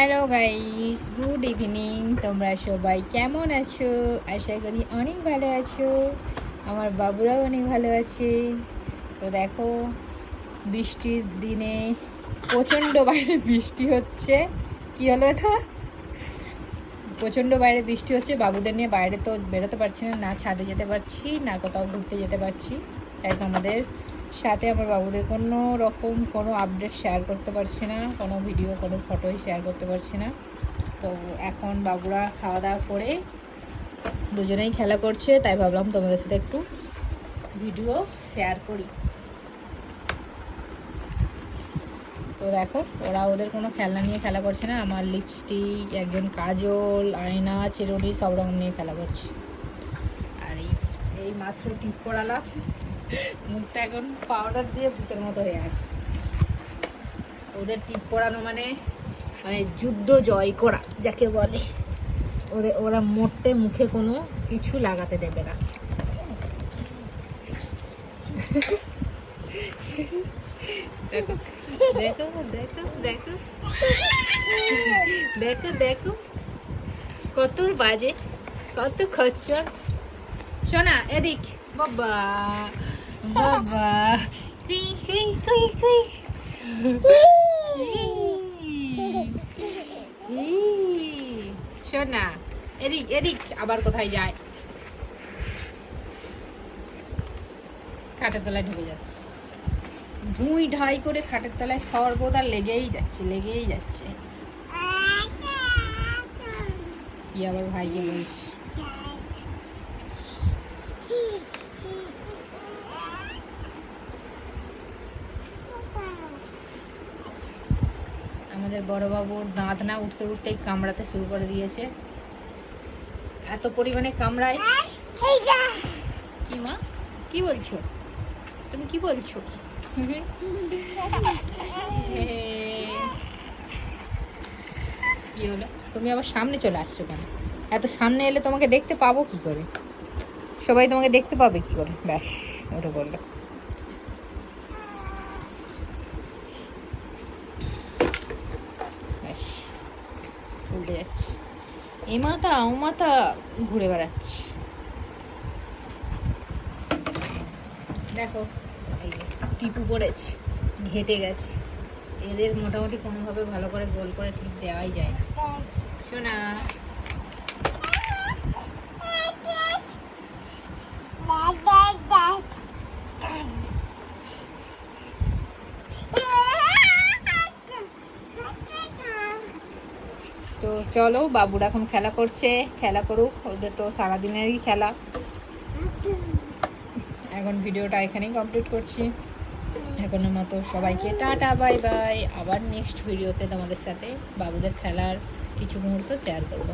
Hello guys good evening তোমরা সবাই কেমন আছো? আশা করি অনেক ভালো আছো। আমার বাবুরাও অনেক ভালো আছে। তো দেখো, বৃষ্টির দিনে প্রচণ্ড বাইরে বৃষ্টি হচ্ছে। কি হলো এটা? প্রচণ্ড বাইরে বৃষ্টি হচ্ছে। বাবুদের নিয়ে বাইরে তো বেরোতে পারছি না না ছাদে যেতে পারছি, না কোথাও ঘুরতে যেতে পারছি। তাই তোমাদের সাথে আমার বাবুদের কোনো রকম কোনো আপডেট শেয়ার করতে পারছি না, কোনো ভিডিও কোনো ফটোই শেয়ার করতে পারছি না। তো এখন বাবুরা খাওয়া দাওয়া করে দুজনেই খেলা করছে, তাই ভাবলাম তোমাদের সাথে একটু ভিডিও শেয়ার করি। তো দেখো, ওরা ওদের কোনো খেলনা নিয়ে খেলা করছে না, আমার লিপস্টিক একজন কাজল, আয়না, চিরুনি, সব রকম নিয়ে খেলা করছে। আর এই মাত্র টিপ করালাম মুখটা এখন পাউডার দিয়ে ভূতের মতো হয়ে আছে। ওদের টিপ পড়ানো মানে মানে যুদ্ধ জয় করা, যাকে বলে। ওদের, ওরা মোটে মুখে কোনো কিছু লাগাতে দেবে না। দেখো দেখো দেখো দেখো। দেখো দেখো। কত বাজে, কত খচ্চর। শোনা এদিক। বাবা বাবা শোনা এদিক এদিক আবার কোথায় যায় খাটের তলায় ঢুকে যাচ্ছে ধুই ঢাই করে খাটের তলায় সর্বদা লেগেই যাচ্ছে লেগেই যাচ্ছে আবার ভাইকে বলছে আমাদের বড় বাবুর দাঁত না উঠতে উঠতেই কামড়াতে শুরু করে দিয়েছে। এত পরিমাণে কামড়ায়। কি মা? কি বলছো? তুমি কি বলছো? কি হলো? তুমি আবার সামনে চলে আসছো কেন? এত সামনে এলে তোমাকে দেখতে পাবো কি করে? সবাই তোমাকে দেখতে পাবে কি করে? ব্যাস, ওটা বলল ব্যাস উল্টে যাচ্ছে। এ মাথা, ও মাথা ঘুরে বেড়াচ্ছি। দেখো টিপু পড়েছে, ঘেটে গেছে। এদের মোটামুটি কোনোভাবে ভালো করে গোল করে ঠিক দেওয়াই যায় না। শোনা চলো, বাবুর এখন খেলা করছে, খেলা করুক, ওদের তো সারাদিনেরই খেলা। এখন ভিডিওটা এখানেই কমপ্লিট করছি। এখনের মতো সবাইকে টাটা, বাই বাই। আবার নেক্সট ভিডিওতে তোমাদের সাথে বাবুদের খেলার কিছু মুহূর্ত শেয়ার করব।